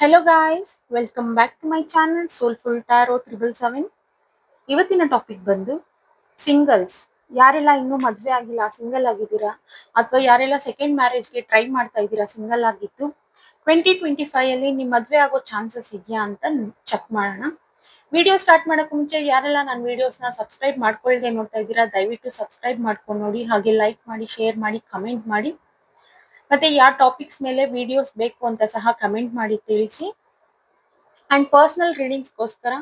Hello guys welcome back to my channel Soulful Tarot triple seven ಇವತ್ತಿನ topic ಬಂದು singles ಯಾರೆಲ್ಲ ಇನ್ನೂ ಮದುವೆ ಆಗಿಲ್ಲ ಸಿಂಗಲ್ ಆಗಿದ್ದೀರಾ, ಅಥವಾ ಯಾರೆಲ್ಲ ಸೆಕೆಂಡ್ ಮ್ಯಾರೇಜ್ಗೆ ಟ್ರೈ ಮಾಡ್ತಾ ಇದ್ದೀರಾ ಸಿಂಗಲ್ ಆಗಿದ್ದು ಟ್ವೆಂಟಿ ಟ್ವೆಂಟಿ ಫೈವ್ ಅಲ್ಲಿ ನಿಮ್ ಮದುವೆ ಆಗೋ ಚಾನ್ಸಸ್ ಇದೆಯಾ ಅಂತ ಚೆಕ್ ಮಾಡೋಣ. ವಿಡಿಯೋ ಸ್ಟಾರ್ಟ್ ಮಾಡೋಕ್ಕೆ ಮುಂಚೆ ಯಾರೆಲ್ಲ ನನ್ನ ವಿಡಿಯೋಸ್ನ ಸಬ್ಸ್ಕ್ರೈಬ್ ಮಾಡ್ಕೊಳ್ದೆ ನೋಡ್ತಾ ಇದ್ದೀರಾ, ದಯವಿಟ್ಟು ಸಬ್ಸ್ಕ್ರೈಬ್ ಮಾಡ್ಕೊಂಡು ನೋಡಿ, ಹಾಗೆ ಲೈಕ್ ಮಾಡಿ ಶೇರ್ ಮಾಡಿ ಕಮೆಂಟ್ ಮಾಡಿ. ಮತ್ತೆ ಯಾವ ಟಾಪಿಕ್ಸ್ ಮೇಲೆ ವಿಡಿಯೋಸ್ ಬೇಕು ಅಂತ ಸಹ ಕಮೆಂಟ್ ಮಾಡಿ ತಿಳಿಸಿ. ಅಂಡ್ ಪರ್ಸನಲ್ ರೀಡಿಂಗ್ಸ್ಗೋಸ್ಕರ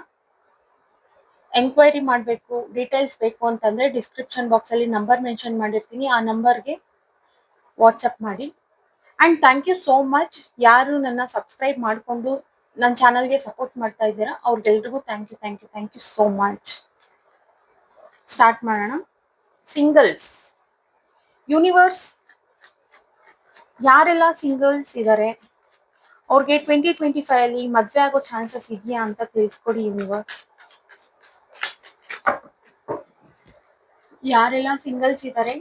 ಎಂಕ್ವೈರಿ ಮಾಡಬೇಕು ಡೀಟೇಲ್ಸ್ ಬೇಕು ಅಂತಂದ್ರೆ ಡಿಸ್ಕ್ರಿಪ್ಷನ್ ಬಾಕ್ಸ್ ಅಲ್ಲಿ ನಂಬರ್ ಮೆನ್ಷನ್ ಮಾಡಿರ್ತೀನಿ. ಆ ನಂಬರ್ಗೆ ವಾಟ್ಸಪ್ ಮಾಡಿ. And thank you so much ಯಾರು ನನ್ನ ಸಬ್ಸ್ಕ್ರೈಬ್ ಮಾಡಿಕೊಂಡು ನನ್ನ ಚಾನಲ್ಗೆ ಸಪೋರ್ಟ್ ಮಾಡ್ತಾ ಇದ್ದೀರಾ, ಅವ್ರಿಗೆಲ್ರಿಗೂ thank you thank you thank you so much start ಮಾಡೋಣ. ಸಿಂಗಲ್ಸ್ ಯೂನಿವರ್ಸ್ ಯಾರೆಲ್ಲ ಸಿಂಗಲ್ಸ್ ಇದ್ದಾರೆ ಅವ್ರಿಗೆ ಟ್ವೆಂಟಿ ಟ್ವೆಂಟಿ ಫೈವ್ ಅಲ್ಲಿ ಮದ್ವೆ ಆಗೋ ಚಾನ್ಸಸ್ ಇದೆಯಾ ಅಂತ ತಿಳಿಸ್ಕೊಡಿ ಯೂನಿವರ್ಸ್ ಯಾರೆಲ್ಲ ಸಿಂಗಲ್ಸ್ ಇದ್ದಾರೆ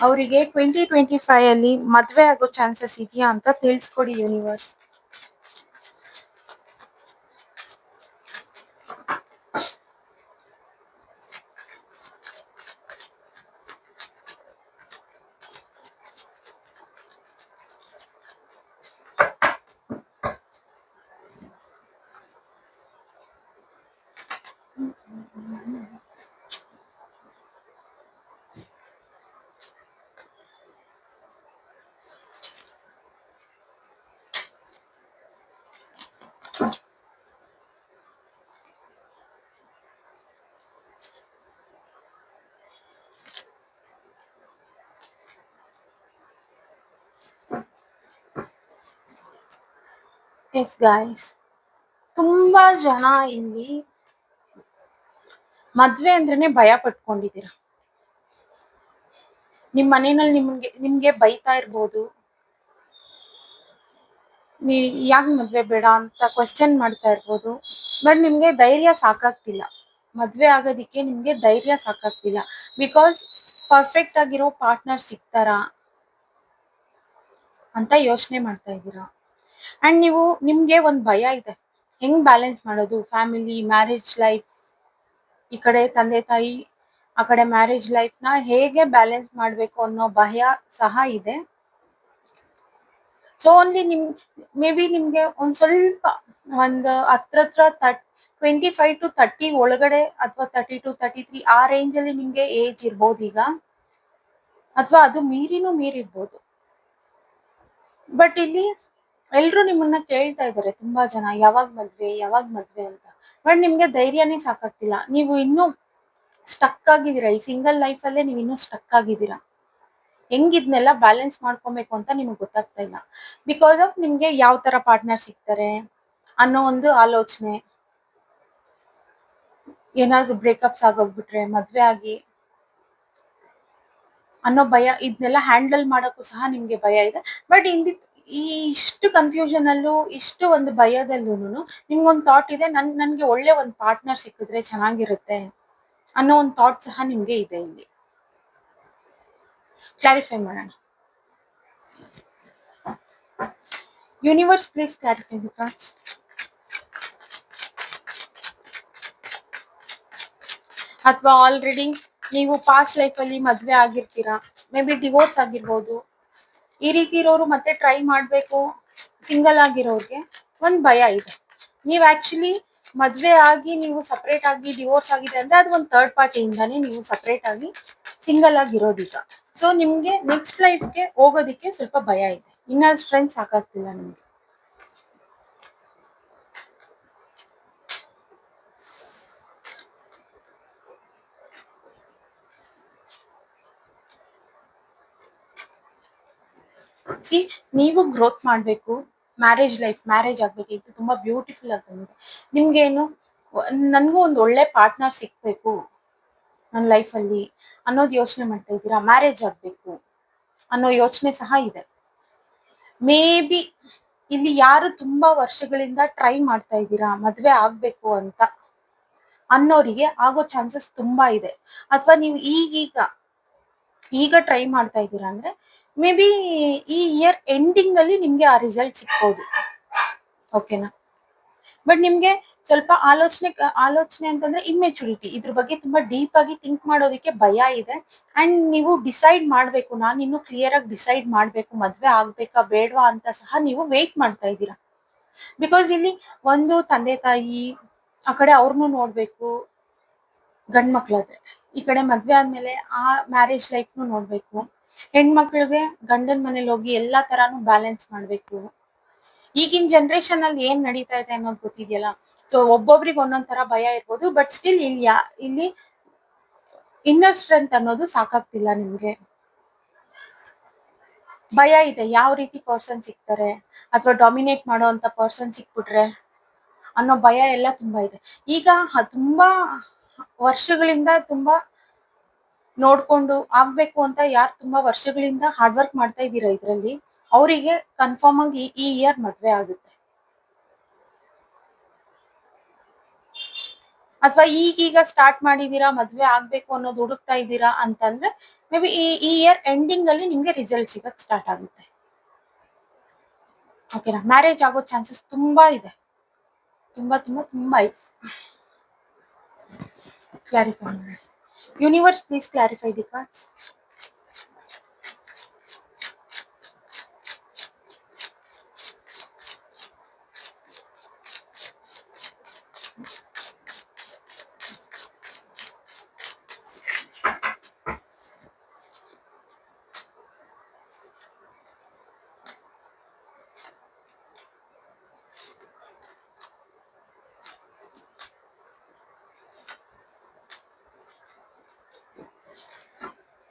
ಅವರಿಗೆ ಟ್ವೆಂಟಿ ಟ್ವೆಂಟಿ ಫೈವ್ ಅಲ್ಲಿ ಮದ್ವೆ ಆಗೋ ಚಾನ್ಸಸ್ ಇದೆಯಾ ಅಂತ ತಿಳಿಸ್ಕೊಡಿ ಯೂನಿವರ್ಸ್ ಎಸ್ ಗಾಯ್ಸ್ ತುಂಬಾ ಜನ ಇಲ್ಲಿ ಮದ್ವೆ ಅಂದ್ರೇನೆ ಭಯ ಪಟ್ಕೊಂಡಿದ್ದೀರಾ? ನಿಮ್ ಮನೆಯಲ್ಲಿ ನಿಮ್ಗೆ ನಿಮ್ಗೆ ಬೈತಾ ಇರ್ಬೋದು. ನೀ, ಯಾಕೆ ಮದ್ವೆ ಬೇಡ ಅಂತ ಕ್ವಶನ್ ಮಾಡ್ತಾ ಇರ್ಬೋದು. ಬಟ್ ನಿಮ್ಗೆ ಧೈರ್ಯ ಸಾಕಾಗ್ತಿಲ್ಲ. ಮದ್ವೆ ಆಗೋದಿಕ್ಕೆ ನಿಮ್ಗೆ ಧೈರ್ಯ ಸಾಕಾಗ್ತಿಲ್ಲ. ಬಿಕಾಸ್ ಪರ್ಫೆಕ್ಟ್ ಆಗಿರೋ ಪಾರ್ಟ್ನರ್ ಸಿಗ್ತಾರಾ? ಅಂತ ಯೋಚನೆ ಮಾಡ್ತಾ ಇದ್ದೀರಾ? ಅಂಡ್ ನೀವು, ನಿಮ್ಗೆ ಒಂದು ಭಯ ಇದೆ. ಹೆಂಗ್ ಬ್ಯಾಲೆನ್ಸ್ ಮಾಡೋದು? ಫ್ಯಾಮಿಲಿ ಮ್ಯಾರೇಜ್ ಲೈಫ್ ಈ ಕಡೆ ತಂದೆ ತಾಯಿ, ಆ ಕಡೆ ಮ್ಯಾರೇಜ್ ಲೈಫ್ನ ಹೇಗೆ ಬ್ಯಾಲೆನ್ಸ್ ಮಾಡ್ಬೇಕು ಅನ್ನೋ ಭಯ ಸಹ ಇದೆ. ಸೊ ಓನ್ಲಿ ನಿಮ್ ಮೇ ಬಿ ನಿಮ್ಗೆ ಒಂದ್ ಸ್ವಲ್ಪ ಒಂದು ಹತ್ರ ಹತ್ರ thirty twenty five to thirty ಒಳಗಡೆ ಅಥವಾ ತರ್ಟಿ ಟು ತರ್ಟಿ ತ್ರೀ ಆ ರೇಂಜ್ ಅಲ್ಲಿ ನಿಮ್ಗೆ ಏಜ್ ಇರ್ಬೋದು ಈಗ. ಅಥವಾ ಅದು ಮೀರಿನೂ ಮೀರಿರ್ಬೋದು. ಬಟ್ ಇಲ್ಲಿ ಎಲ್ರು ನಿಮ್ಮನ್ನ ಕೇಳ್ತಾ ಇದ್ದಾರೆ ತುಂಬಾ ಜನ, ಯಾವಾಗ ಮದ್ವೆ ಯಾವಾಗ ಮದ್ವೆ ಅಂತ. ಬಟ್ ನಿಮ್ಗೆ ಧೈರ್ಯನೇ ಸಾಕಾಗ್ತಿಲ್ಲ. ನೀವು ಇನ್ನೂ ಸ್ಟಕ್ ಆಗಿದ್ದೀರಾ? ಈ ಸಿಂಗಲ್ ಲೈಫ್ ಅಲ್ಲೇ ನೀವು ಇನ್ನೂ ಸ್ಟಕ್ ಆಗಿದ್ದೀರಾ? ಹೆಂಗ್ ಇದನ್ನೆಲ್ಲ ಬ್ಯಾಲೆನ್ಸ್ ಮಾಡ್ಕೊಬೇಕು ಅಂತ ನಿಮ್ಗೆ ಗೊತ್ತಾಗ್ತಾ ಇಲ್ಲ. ಬಿಕಾಸ್ ಆಫ್ ನಿಮ್ಗೆ ಯಾವ ತರ ಪಾರ್ಟ್ನರ್ ಸಿಗ್ತಾರೆ ಅನ್ನೋ ಒಂದು ಆಲೋಚನೆ. ಏನಾದ್ರು ಬ್ರೇಕಪ್ಸ್ ಆಗೋಗ್ಬಿಟ್ರೆ, ಮದ್ವೆ ಆಗಿ ಅನ್ನೋ ಭಯ ಇದನ್ನೆಲ್ಲ ಹ್ಯಾಂಡಲ್ ಮಾಡೋಕ್ಕೂ ಸಹ ನಿಮ್ಗೆ ಭಯ ಇದೆ. ಬಟ್ ಇಂದಿ ಈ ಇಷ್ಟು ಕನ್ಫ್ಯೂಷನ್ ಅಲ್ಲೂ, ಇಷ್ಟು ಒಂದು ಭಯದಲ್ಲೂನು ನಿಮ್ಗೊಂದು ಥಾಟ್ ಇದೆ, ನನ್, ನನ್ಗೆ ಒಳ್ಳೆ ಒಂದು ಪಾರ್ಟ್ನರ್ ಸಿಕ್ಕಿದ್ರೆ ಚೆನ್ನಾಗಿರುತ್ತೆ ಅನ್ನೋ ಒಂದು ಥಾಟ್ ಸಹ ನಿಮ್ಗೆ ಇದೆ ಇಲ್ಲಿ. ಕ್ಲಾರಿಫೈ ಮಾಡೋಣ. Universe please clarify the cards ಅಥವಾ ಆಲ್ರೆಡಿ ನೀವು ಪಾಸ್ಟ್ ಲೈಫಲ್ಲಿ ಮದುವೆ ಆಗಿರ್ತೀರಾ ಮೇ ಬಿ ಡಿವೋರ್ಸ್ ಆಗಿರ್ಬೋದು ಈ ರೀತಿ ಇರೋರು ಮತ್ತೆ ಟ್ರೈ ಮಾಡಬೇಕು. ಸಿಂಗಲ್ ಆಗಿರೋರಿಗೆ ಒಂದು ಭಯ ಇದೆ. ನೀವು ಆಕ್ಚುಲಿ ಮದುವೆ ಆಗಿ ನೀವು ಸಪ್ರೇಟ್ ಆಗಿ ಡಿವೋರ್ಸ್ ಆಗಿದೆ ಅಂದ್ರೆ ಅದು ಒಂದು ಥರ್ಡ್ ಪಾರ್ಟಿಯಿಂದಾನೇ ನೀವು ಸಪ್ರೇಟ್ ಆಗಿ ಸಿಂಗಲ್ ಆಗಿರೋದೀಗ ಸೊ ನಿಮಗೆ ನೆಕ್ಸ್ಟ್ ಲೈಫ್ಗೆ ಹೋಗೋದಿಕ್ಕೆ ಸ್ವಲ್ಪ ಭಯ ಇದೆ. ಇನ್ನ ಸ್ಟ್ರೆಂತ್ ಸಾಕಾಗ್ತಿಲ್ಲ ನಿಮ್ಗೆ. ಸಿ ನೀವು ಗ್ರೋತ್ ಮಾಡಬೇಕು ಮ್ಯಾರೇಜ್ ಲೈಫ್ ಮ್ಯಾರೇಜ್ ಆಗ್ಬೇಕಿತ್ತು ತುಂಬಾ ಬ್ಯೂಟಿಫುಲ್ ಆಗಿ ಬಂದಿದೆ. ನಿಮ್ಗೇನು, ನನಗೂ ಒಂದು ಒಳ್ಳೆ ಪಾರ್ಟ್ನರ್ ಸಿಗಬೇಕು ನನ್ನ ಲೈಫಲ್ಲಿ ಅನ್ನೋದು ಯೋಚನೆ ಮಾಡ್ತಾ ಇದ್ದೀರಾ? ಮ್ಯಾರೇಜ್ ಆಗ್ಬೇಕು ಅನ್ನೋ ಯೋಚನೆ ಸಹ ಇದೆ. ಮೇ ಬಿ ಇಲ್ಲಿ ಯಾರು ತುಂಬಾ ವರ್ಷಗಳಿಂದ ಟ್ರೈ ಮಾಡ್ತಾ ಇದ್ದೀರಾ? ಮದುವೆ ಆಗ್ಬೇಕು ಅಂತ ಅನ್ನೋರಿಗೆ ಆಗೋ ಚಾನ್ಸಸ್ ತುಂಬಾ ಇದೆ. ಅಥವಾ ನೀವು ಈಗೀಗ ಈಗ ಟ್ರೈ ಮಾಡ್ತಾ ಇದ್ದೀರಾ ಅಂದ್ರೆ ಮೇ ಬಿ ಈ ಇಯರ್ ಎಂಡಿಂಗ್ ಅಲ್ಲಿ ನಿಮ್ಗೆ ಆ ರಿಸಲ್ಟ್ ಸಿಗ್ಬೋದು. ಓಕೆನಾ ಬಟ್ ನಿಮ್ಗೆ ಸ್ವಲ್ಪ ಆಲೋಚನೆ ಆಲೋಚನೆ ಅಂತಂದ್ರೆ ಇಮ್ಮೆಚುರಿಟಿ ಇದ್ರ ಬಗ್ಗೆ ತುಂಬಾ ಡೀಪ್ ಆಗಿ ಥಿಂಕ್ ಮಾಡೋದಕ್ಕೆ ಭಯ ಇದೆ. ಅಂಡ್ ನೀವು ಡಿಸೈಡ್ ಮಾಡ್ಬೇಕು, ನಾನು ಇನ್ನು ಕ್ಲಿಯರ್ ಆಗಿ ಡಿಸೈಡ್ ಮಾಡ್ಬೇಕು, ಮದ್ವೆ ಆಗ್ಬೇಕಾ, ಬೇಡವಾ ಅಂತ ಸಹ ನೀವು ವೇಟ್ ಮಾಡ್ತಾ ಇದ್ದೀರಾ? ಬಿಕಾಸ್ ಇಲ್ಲಿ ಒಂದು ತಂದೆ ತಾಯಿ, ಆ ಕಡೆ ಅವ್ರನ್ನೂ ನೋಡ್ಬೇಕು ಗಂಡ್ ಮಕ್ಳಾದ್ರೆ ಈ ಕಡೆ ಮದ್ವೆ ಆದ್ಮೇಲೆ ಆ ಮ್ಯಾರೇಜ್ ಲೈಫ್ನು ನೋಡ್ಬೇಕು. ಹೆಣ್ಮಕ್ಳಿಗೆ ಗಂಡನ ಮನೇಲಿ ಹೋಗಿ ಎಲ್ಲಾ ತರಾನು ಬ್ಯಾಲೆನ್ಸ್ ಮಾಡ್ಬೇಕು. ಈಗಿನ ಜನರೇಷನ್ ಅಲ್ಲಿ ಏನ್ ನಡೀತಾ ಇದೆ ಅನ್ನೋದು ಗೊತ್ತಿದೆಯಲ್ಲ? ಸೊ ಒಬ್ಬೊಬ್ರಿಗೆ ಒಂದೊಂದ್ ತರ ಭಯ ಇರ್ಬೋದು ಬಟ್ ಸ್ಟಿಲ್ ಇಲ್ಲಿ ಇಲ್ಲಿ ಇನ್ನರ್ ಸ್ಟ್ರೆಂತ್ ಅನ್ನೋದು ಸಾಕಾಗ್ತಿಲ್ಲ ನಿಮ್ಗೆ. ಭಯ ಇದೆ, ಯಾವ ರೀತಿ ಪರ್ಸನ್ ಸಿಗ್ತಾರೆ, ಅಥವಾ ಡಾಮಿನೇಟ್ ಮಾಡುವಂತ ಪರ್ಸನ್ ಸಿಕ್ಬಿಟ್ರೆ ಅನ್ನೋ ಭಯ ಎಲ್ಲ ತುಂಬಾ ಇದೆ. ಈಗ ತುಂಬಾ ವರ್ಷಗಳಿಂದ ತುಂಬಾ ನೋಡ್ಕೊಂಡು ಆಗ್ಬೇಕು ಅಂತ ಯಾರು ತುಂಬಾ ವರ್ಷಗಳಿಂದ ಹಾರ್ಡ್ ವರ್ಕ್ ಮಾಡ್ತಾ ಇದ್ದೀರಾ ಇದ್ರಲ್ಲಿ, ಅವರಿಗೆ ಕನ್ಫರ್ಮ್ ಆಗಿ ಈ ಇಯರ್ ಮದ್ವೆ ಆಗುತ್ತೆ. ಅಥವಾ ಈಗೀಗ ಸ್ಟಾರ್ಟ್ ಮಾಡಿದೀರಾ, ಮದ್ವೆ ಆಗ್ಬೇಕು ಅನ್ನೋದು ಹುಡುಕ್ತಾ ಇದ್ದೀರಾ ಅಂತಂದ್ರೆ ಮೇ ಬಿ ಈ ಇಯರ್ ಎಂಡಿಂಗ್ ಅಲ್ಲಿ ನಿಮ್ಗೆ ರಿಸಲ್ಟ್ ಸಿಗಕ್ ಸ್ಟಾರ್ಟ್ ಆಗುತ್ತೆ. ಓಕೆನಾ ಮ್ಯಾರೇಜ್ ಆಗೋ ಚಾನ್ಸಸ್ ತುಂಬಾ ಇದೆ. ತುಂಬಾ ತುಂಬಾ ತುಂಬಾ ಇದೆ. ಕ್ಲಾರಿಫೈ ಮಾಡಿ universe please clarify the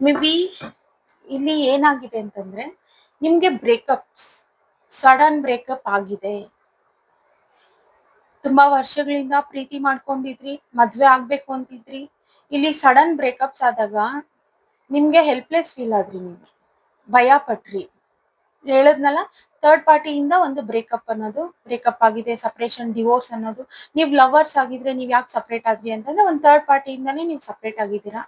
maybe ಇಲ್ಲಿ ಏನಾಗಿದೆ ಅಂತಂದ್ರೆ ನಿಮ್ಗೆ ಬ್ರೇಕಪ್ಸ್ ಸಡನ್ ಬ್ರೇಕಪ್ ಆಗಿದೆ. ತುಂಬಾ ವರ್ಷಗಳಿಂದ ಪ್ರೀತಿ ಮಾಡ್ಕೊಂಡಿದ್ರಿ, ಮದ್ವೆ ಆಗ್ಬೇಕು ಅಂತಿದ್ರಿ. ಇಲ್ಲಿ ಸಡನ್ ಬ್ರೇಕಪ್ಸ್ ಆದಾಗ ನಿಮ್ಗೆ ಹೆಲ್ಪ್ಲೆಸ್ ಫೀಲ್ ಆದ್ರಿ ನೀವು. ಭಯ ಪಟ್ರಿ. ಹೇಳದ್ನಲ್ಲ ಥರ್ಡ್ ಪಾರ್ಟಿಯಿಂದ ಒಂದು ಬ್ರೇಕಪ್ ಅನ್ನೋದು ಬ್ರೇಕಪ್ ಆಗಿದೆ ಸಪ್ರೇಷನ್ ಡಿವೋರ್ಸ್ ಅನ್ನೋದು. ನೀವು ಲವರ್ಸ್ ಆಗಿದ್ರೆ ನೀವು ಯಾಕೆ ಸಪ್ರೇಟ್ ಆದ್ರಿ ಅಂತಂದ್ರೆ ಒಂದು ಥರ್ಡ್ ಪಾರ್ಟಿಯಿಂದಾನೇ ನೀವು ಸಪ್ರೇಟ್ ಆಗಿದ್ದೀರಾ?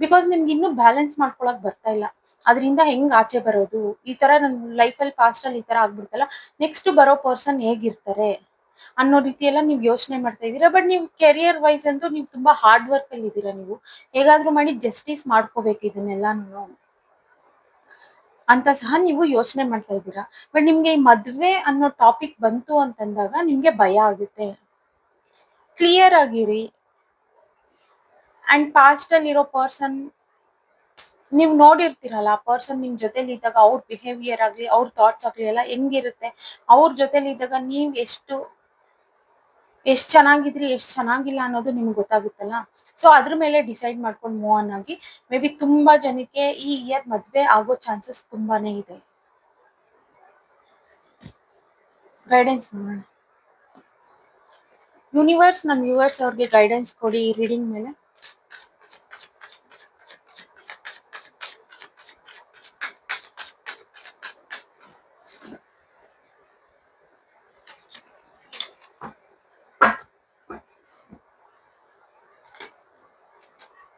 ಬಿಕಾಸ್ ನಿಮ್ಗೆ ಇನ್ನೂ ಬ್ಯಾಲೆನ್ಸ್ ಮಾಡ್ಕೊಳಕ್ ಬರ್ತಾ ಇಲ್ಲ. ಅದರಿಂದ ಹೆಂಗ್ ಆಚೆ ಬರೋದು? ಈ ತರ ನನ್ ಲೈಫಲ್ಲಿ ಪಾಸ್ಟ್ ಅಲ್ಲಿ ಈ ತರ ಆಗ್ಬಿಡ್ತಲ್ಲ. ನೆಕ್ಸ್ಟ್ ಬರೋ ಪರ್ಸನ್ ಹೇಗಿರ್ತಾರೆ? ಅನ್ನೋ ರೀತಿ ನೀವು ಯೋಚನೆ ಮಾಡ್ತಾ ಇದ್ದೀರಾ? ಬಟ್ ನೀವು ಕೆರಿಯರ್ ವೈಸ್ ಅಂತೂ ನೀವು ತುಂಬಾ ಹಾರ್ಡ್ ವರ್ಕ್ ಅಲ್ಲಿ ಇದ್ದೀರಾ ನೀವು. ಹೇಗಾದ್ರೂ ಮಾಡಿ ಜಸ್ಟಿಸ್ ಮಾಡ್ಕೋಬೇಕು ಇದನ್ನೆಲ್ಲಾನು. ಅಂತ ಸಹ ನೀವು ಯೋಚನೆ ಮಾಡ್ತಾ ಇದ್ದೀರಾ. ಬಟ್ ನಿಮ್ಗೆ ಈ ಮದ್ವೆ ಅನ್ನೋ ಟಾಪಿಕ್ ಬಂತು ಅಂತಂದಾಗ ನಿಮ್ಗೆ ಭಯ ಆಗುತ್ತೆ. ಕ್ಲಿಯರ್ ಆಗಿರಿ. ಅಂಡ್ ಪಾಸ್ಟ್ ಅಲ್ಲಿ ಇರೋ ಪರ್ಸನ್ ನೀವು ನೋಡಿರ್ತೀರಲ್ಲ, ಆ ಪರ್ಸನ್ ನಿಮ್ ಜೊತೆಲಿ ಇದ್ದಾಗ ಅವ್ರ ಬಿಹೇವಿಯರ್ ಆಗ್ಲಿ, ಅವ್ರ ಥಾಟ್ಸ್ ಆಗ್ಲಿ ಎಲ್ಲ ಹೆಂಗಿರುತ್ತೆ? ಅವ್ರ ಜೊತೆಲಿ ಇದ್ದಾಗ ನೀವ್ ಎಷ್ಟು, ಎಷ್ಟ್ ಚೆನ್ನಾಗಿದ್ರಿ, ಎಷ್ಟು ಚೆನ್ನಾಗಿಲ್ಲ ಅನ್ನೋದು ನಿಮ್ಗೆ ಗೊತ್ತಾಗುತ್ತಲ್ಲ? ಸೊ ಅದ್ರ ಮೇಲೆ ಡಿಸೈಡ್ ಮಾಡ್ಕೊಂಡು ಮೂವ್ ಆನ್ ಆಗಿ ಮೇ ಬಿ ತುಂಬಾ ಜನಕ್ಕೆ ಈ ಇಯರ್ ಮದ್ವೆ ಆಗೋ ಚಾನ್ಸಸ್ ತುಂಬಾನೇ ಇದೆ. ಗೈಡೆನ್ಸ್ ಯೂನಿವರ್ಸ್ ನನ್ನ ವ್ಯೂವರ್ಸ್ ಅವ್ರಿಗೆ ಗೈಡೆನ್ಸ್ ಕೊಡಿ ರೀಡಿಂಗ್ ಮೇಲೆ.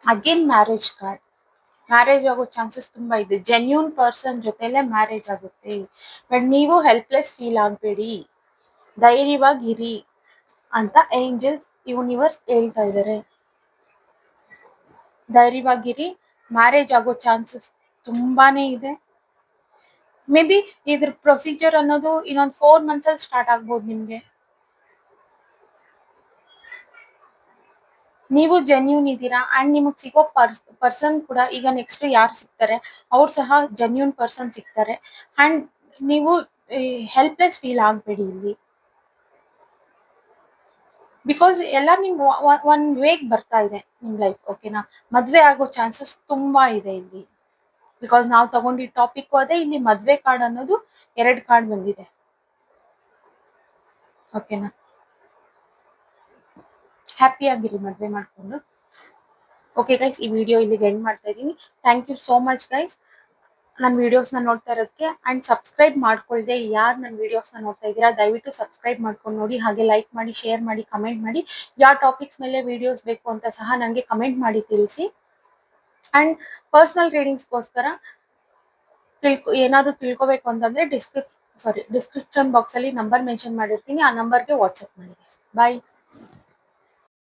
ಅಗೇನ್ ಮ್ಯಾರೇಜ್ ಕಾರ್ಡ್ ಮ್ಯಾರೇಜ್ ಆಗೋ ಚಾನ್ಸಸ್ ತುಂಬಾ ಇದೆ. ಜೆನ್ಯೂನ್ ಪರ್ಸನ್ ಜೊತೆಲೆ ಮ್ಯಾರೇಜ್ ಆಗುತ್ತೆ. ಬಟ್ ನೀವು ಹೆಲ್ಪ್ಲೆಸ್ ಫೀಲ್ ಆಗಬೇಡಿ. ಧೈರ್ಯವಾಗಿರಿ ಅಂತ ಏಂಜಲ್ಸ್ ಯೂನಿವರ್ಸ್ ಹೇಳ್ತಾ ಇದ್ದಾರೆ ಧೈರ್ಯವಾಗಿರಿ ಮ್ಯಾರೇಜ್ ಆಗೋ ಚಾನ್ಸಸ್ ತುಂಬಾನೇ ಇದೆ. ಮೇ ಬಿ ಇದ್ರ ಪ್ರೊಸೀಜರ್ ಅನ್ನೋದು ಇನ್ನೊಂದು ಫೋರ್ ಮಂತ್ಸ್ ಅಲ್ಲಿ ಸ್ಟಾರ್ಟ್ ಆಗ್ಬೋದು ನಿಮ್ಗೆ. ನೀವು ಜೆನ್ಯೂನ್ ಇದ್ದೀರಾ? ಅಂಡ್ ನಿಮಗೆ ಸಿಗೋ ಪರ್ಸ್ ಪರ್ಸನ್ ಕೂಡ ಈಗ ನೆಕ್ಸ್ಟ್ ಯಾರು ಸಿಗ್ತಾರೆ? ಅವ್ರು ಸಹ ಜೆನ್ಯೂನ್ ಪರ್ಸನ್ ಸಿಗ್ತಾರೆ. ಅಂಡ್ ನೀವು ಹೆಲ್ಪ್ಲೆಸ್ ಫೀಲ್ ಆಗಬೇಡಿ ಇಲ್ಲಿ. ಬಿಕಾಸ್ ಎಲ್ಲ ನಿಮ್ಮ ಒನ್ ವೇಗ್ ಬರ್ತಾ ಇದೆ ನಿಮ್ಮ ಲೈಫ್ ಓಕೆನಾ ಮದುವೆ ಆಗೋ ಚಾನ್ಸಸ್ ತುಂಬಾ ಇದೆ ಇಲ್ಲಿ. ಬಿಕಾಸ್ ನಾವು ತಗೊಂಡಿ ಟಾಪಿಕ್ ಅದೇ, ಇಲ್ಲಿ ಮದುವೆ ಕಾರ್ಡ್ ಅನ್ನೋದು ಎರಡು ಕಾರ್ಡ್ ಬಂದಿದೆ. ಓಕೆನಾ ಹ್ಯಾಪಿ ಆಗಿರಿ, ಮದ್ವೆ ಮಾಡ್ಕೊಂಡು. ಓಕೆ ಗೈಸ್ ಈ ವಿಡಿಯೋ ಇಲ್ಲಿಗೆ ಎಂಡ್ ಮಾಡ್ತಾ ಇದ್ದೀನಿ. Thank you so much guys ನನ್ನ ವಿಡಿಯೋಸ್ನ ನೋಡ್ತಾ ಇರೋದಕ್ಕೆ ಅಂಡ್ ಸಬ್ಸ್ಕ್ರೈಬ್ ಮಾಡ್ಕೊಳ್ದೆ ಯಾರು ನನ್ನ ವಿಡಿಯೋಸ್ನ ನೋಡ್ತಾ ಇದ್ದೀರಾ, ದಯವಿಟ್ಟು ಸಬ್ಸ್ಕ್ರೈಬ್ ಮಾಡ್ಕೊಂಡು ನೋಡಿ, ಹಾಗೆ ಲೈಕ್ ಮಾಡಿ ಶೇರ್ ಮಾಡಿ ಕಮೆಂಟ್ ಮಾಡಿ. ಯಾವ ಟಾಪಿಕ್ಸ್ ಮೇಲೆ ವಿಡಿಯೋಸ್ ಬೇಕು ಅಂತ ಸಹ ನನಗೆ ಕಮೆಂಟ್ ಮಾಡಿ ತಿಳಿಸಿ. ಅಂಡ್ ಪರ್ಸನಲ್ ರೀಡಿಂಗ್ಸ್ಗೋಸ್ಕರ ತಿಳ್ಕೊ, ಏನಾದ್ರು ತಿಳ್ಕೊಬೇಕು ಅಂತಂದರೆ ಡಿಸ್ಕ್ರಿಪ್ ಸಾರಿ ಡಿಸ್ಕ್ರಿಪ್ಷನ್ ಬಾಕ್ಸ್ ಅಲ್ಲಿ ನಂಬರ್ ಮೆನ್ಷನ್ ಮಾಡಿರ್ತೀನಿ. ಆ ನಂಬರ್ಗೆ ವಾಟ್ಸಪ್ ಮಾಡಿ ಬಾಯ್